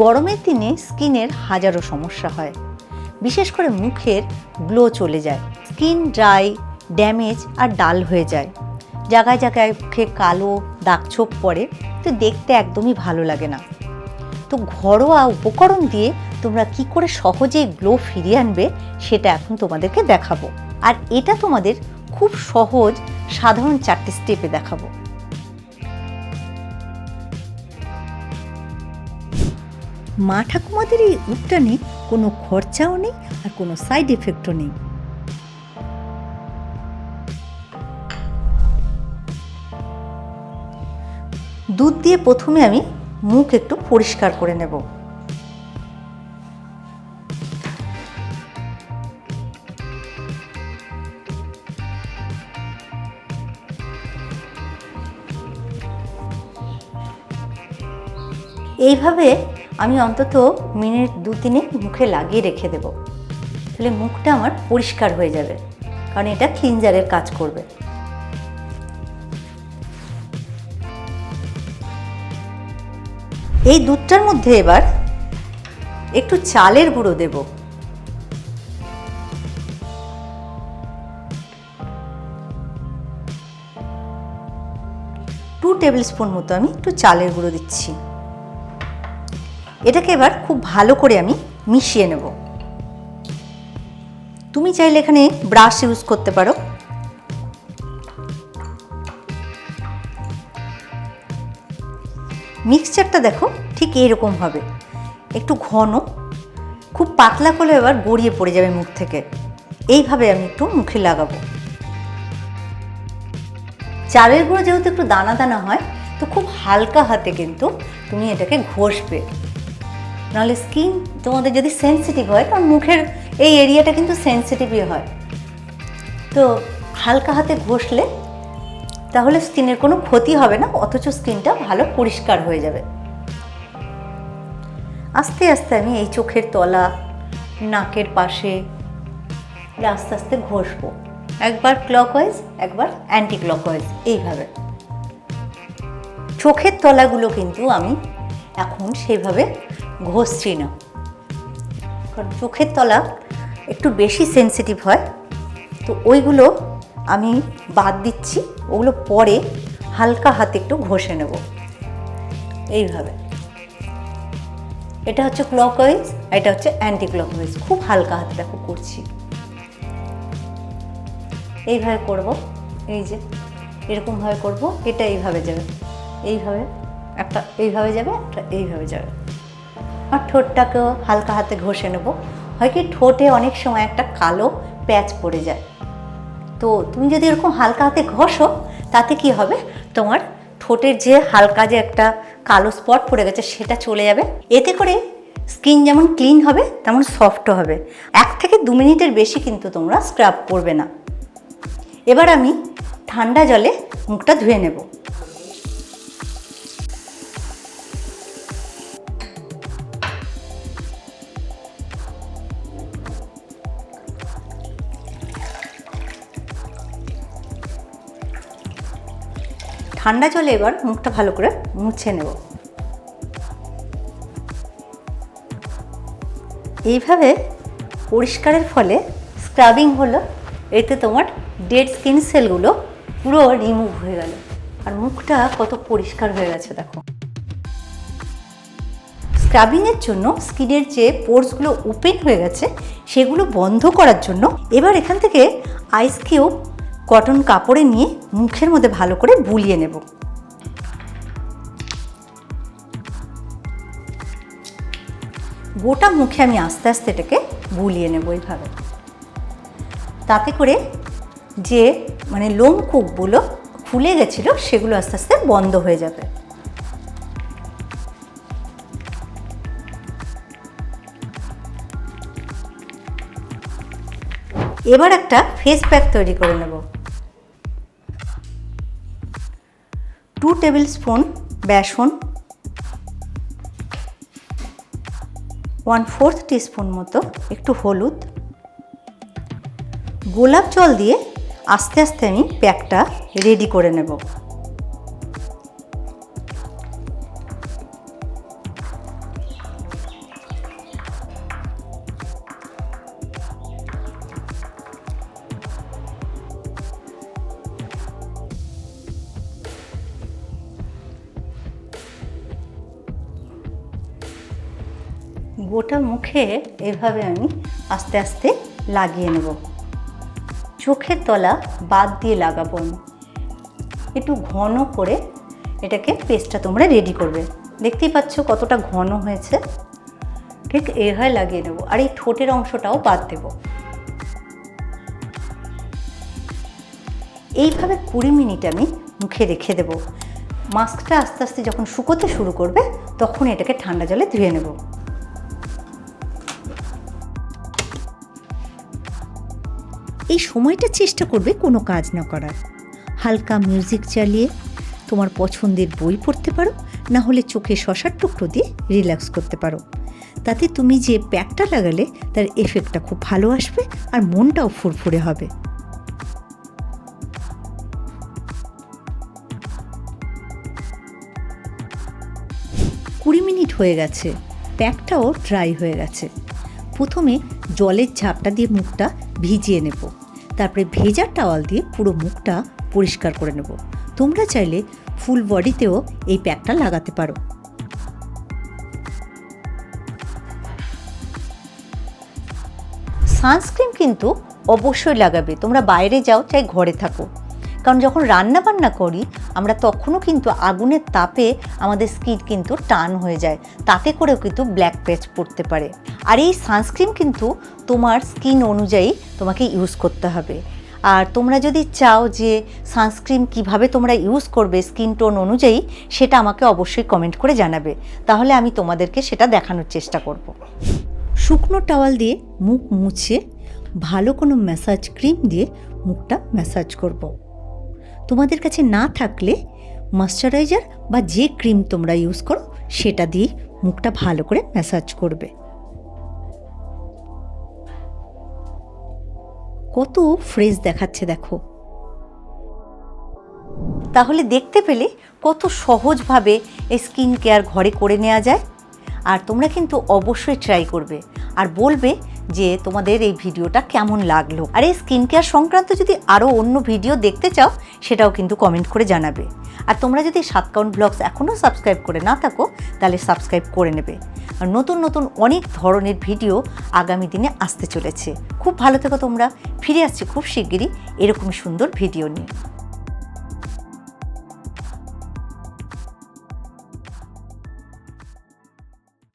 গরমের দিনে স্কিনের হাজারো সমস্যা হয়। বিশেষ করে মুখের গ্লো চলে যায়, স্কিন ড্রাই, ড্যামেজ আর ডাল হয়ে যায়। জায়গায় জায়গায় মুখে কালো দাগছোপ পড়ে, তো দেখতে একদমই ভালো লাগে না। তো ঘরোয়া উপকরণ দিয়ে তোমরা কি করে সহজেই গ্লো ফিরিয়ে আনবে, সেটা এখন তোমাদেরকে দেখাবো। আর এটা তোমাদের খুব সহজ সাধারণ চারটে স্টেপে দেখাবো। মা ঠাকুমাদের এই উদ্যানে কোনো খরচাও নেই আর কোনো সাইড এফেক্টও নেই। দুধ দিয়ে প্রথমে আমি মুখ একটু পরিষ্কার করে নেব। এইভাবে আমি অন্তত মিনিট দু তিনে মুখে লাগিয়ে রেখে দেব। তাহলে মুখটা আমার পরিষ্কার হয়ে যাবে, কারণ এটা ক্লিনজারের কাজ করবে। এই দুধটার মধ্যে এবার একটু চালের গুঁড়ো দেব। টু টেবিল স্পুন মতো আমি একটু চালের গুঁড়ো দিচ্ছি। এটাকে এবার খুব ভালো করে আমি মিশিয়ে নেব। তুমি চাইলে এখানে ব্রাশ ইউজ করতে পারো। মিক্সচারটা দেখো ঠিক এইরকম হবে। একটু ঘন, খুব পাতলা করলে এবার গড়িয়ে পড়ে যাবে মুখ থেকে। এইভাবে আমি একটু মুখে লাগাবো। চালের গুঁড়ো যেহেতু একটু দানা দানা হয়, তো খুব হালকা হাতে কিন্তু তুমি এটাকে ঘষবে। নাহলে স্কিন তোমাদের যদি সেন্সিটিভ হয় কারণ মুখের এই এরিয়াটা কিন্তু সেন্সিটিভই হয়। তো হালকা হাতে ঘষলে তাহলে স্কিনের কোনো ক্ষতি হবে না, অথচ স্কিনটা ভালো পরিষ্কার হয়ে যাবে। আস্তে আস্তে আমি এই চোখের তলা, নাকের পাশে আস্তে আস্তে ঘষবো। একবার ক্লকওয়াইজ একবার অ্যান্টি ক্লকওয়াইজ এইভাবে। চোখের তলাগুলো কিন্তু আমি এখন সেভাবে ঘষছি না কারণ চোখের তলা একটু বেশি সেন্সিটিভ হয়। তো ওইগুলো আমি বাদ দিচ্ছি, ওগুলো পরে হালকা হাতে একটু ঘষে নেব। এইভাবে। এটা হচ্ছে ক্লকওয়াইজ এটা হচ্ছে অ্যান্টি ক্লক ক্লকওয়াইজ খুব হালকা হাতে দেখো করছি। এইভাবে করব, এই যে এরকমভাবে করব, এটা এইভাবে যাবে। এইভাবে একটা এইভাবে যাবে, একটা এইভাবে যাবে। আর ঠোঁটটাকেও হালকা হাতে ঘষে নেব। হয় কি ঠোঁটে অনেক সময় একটা কালো প্যাচ পড়ে যায়। তো তুমি যদি এরকম হালকা হাতে ঘষো, তাতে কি হবে? তোমার ঠোঁটের যে হালকা যে একটা কালো স্পট পড়ে গেছে, সেটা চলে যাবে। এতে করে স্কিন যেমন ক্লিন হবে, তেমন সফটও হবে। এক থেকে দু মিনিটের বেশি কিন্তু তোমরা স্ক্রাব করবে না। এবার আমি ঠান্ডা জলে মুখটা ধুয়ে নেব। ঠান্ডা জলে এবার মুখটা ভালো করে মুছে নেব। এইভাবে পরিষ্কারের ফলে স্ক্রাবিং হলো, এতে তোমার ডেড স্কিন সেলগুলো পুরো রিমুভ হয়ে গেল। আর মুখটা কত পরিষ্কার হয়ে গেছে, দেখো। স্ক্রাবিংয়ের জন্য স্কিনের যে পোর্সগুলো ওপেন হয়ে গেছে, সেগুলো বন্ধ করার জন্য এবার এখান থেকে আইস কিউব কটন কাপড়ে নিয়ে মুখের মধ্যে ভালো করে বুলিয়ে নেব। গোটা মুখে আমি আস্তে আস্তে এটাকে বুলিয়ে নেব এইভাবে। তাতে করে যে মানে লোম কূপগুলো ফুলে গেছিল সেগুলো আস্তে আস্তে বন্ধ হয়ে যাবে। এবার একটা ফেস প্যাক তৈরি করে নেব। টু টেবিল স্পুন বেসন ওয়ান ফোর্থ টিস্পুন মতো একটু হলুদ, গোলাপ জল দিয়ে আস্তে আস্তে আমি প্যাকটা রেডি করে নেব। গোটা মুখে এভাবে আমি আস্তে আস্তে লাগিয়ে নেব। চোখের তলা বাদ দিয়ে লাগাবো আমি। একটু ঘন করে এটাকে পেস্টটা তোমরা রেডি করবে। দেখতেই পাচ্ছ কতটা ঘন হয়েছে। ঠিক এভাবে লাগিয়ে নেব আর এই ঠোঁটের অংশটাও বাদ দেব। এইভাবে কুড়ি মিনিট আমি মুখে রেখে দেব। মাস্কটা আস্তে আস্তে যখন শুকোতে শুরু করবে, তখন এটাকে ঠান্ডা জলে ধুয়ে নেব। এই সময়টা চেষ্টা করবে কোনো কাজ না করার। হালকা মিউজিক চালিয়ে তোমার পছন্দের বই পড়তে পারো, না হলে চোখে শশার টুকরো দিয়ে রিল্যাক্স করতে পারো। তাতে তুমি যে প্যাকটা লাগালে তার এফেক্টটা খুব ভালো আসবে আর মনটাও ফুরফুরে হবে। কুড়ি মিনিট হয়ে গেছে, প্যাকটাও ড্রাই হয়ে গেছে। প্রথমে জলের ঝাপটা দিয়ে মুখটা ভিজিয়ে নেব। তারপরে ভেজা টাওয়াল দিয়ে পুরো মুখটা পরিষ্কার করে নেব। তোমরা চাইলে ফুল বডিতেও এই প্যাকটা লাগাতে পারো। সানস্ক্রিন কিন্তু অবশ্যই লাগাবে। তোমরা বাইরে যাও, চাই ঘরে থাকো। কারণ যখন রান্না বান্না করি আমরা তখনও কিন্তু আগুনের তাপে আমাদের স্কিন কিন্তু টান হয়ে যায়। তাতে করেও কিন্তু ব্ল্যাক প্যাচ পড়তে পারে। আর এই সানস্ক্রিন কিন্তু তোমার স্কিন অনুযায়ী তোমাকে ইউজ করতে হবে। আর তোমরা যদি চাও যে সানস্ক্রিন কীভাবে তোমরা ইউজ করবে স্কিন টোন অনুযায়ী, সেটা আমাকে অবশ্যই কমেন্ট করে জানাবে। তাহলে আমি তোমাদেরকে সেটা দেখানোর চেষ্টা করব। শুকনো টাওয়াল দিয়ে মুখ মুছে ভালো কোনো ম্যাসাজ ক্রিম দিয়ে মুখটা ম্যাসাজ করব। তোমাদের কাছে না থাকলে ময়শ্চারাইজার বা যে ক্রিম তোমরা ইউজ করো, সেটা দিয়ে মুখটা ভালো করে ম্যাসাজ করবে। কত ফ্রেশ দেখাচ্ছে দেখো। তাহলে দেখতে পেলে কত সহজভাবে এই স্কিন কেয়ার ঘরে করে নেওয়া যায়। আর তোমরা কিন্তু অবশ্যই ট্রাই করবে। আর বলবে যে তোমাদের এই ভিডিওটা কেমন লাগল। আর এই স্কিন কেয়ার সংক্রান্ত যদি আরও অন্য ভিডিও দেখতে চাও, সেটাও কিন্তু কমেন্ট করে জানাবে। আর তোমরা যদি সাতকাউন্ট ব্লগস এখনও সাবস্ক্রাইব করে না থাকো, তাহলে সাবস্ক্রাইব করে নেবে। আর নতুন নতুন অনেক ধরনের ভিডিও আগামী দিনে আসতে চলেছে। খুব ভালো থেকো তোমরা। ফিরে আসছি খুব শিগগিরই এরকম সুন্দর ভিডিও নিয়ে।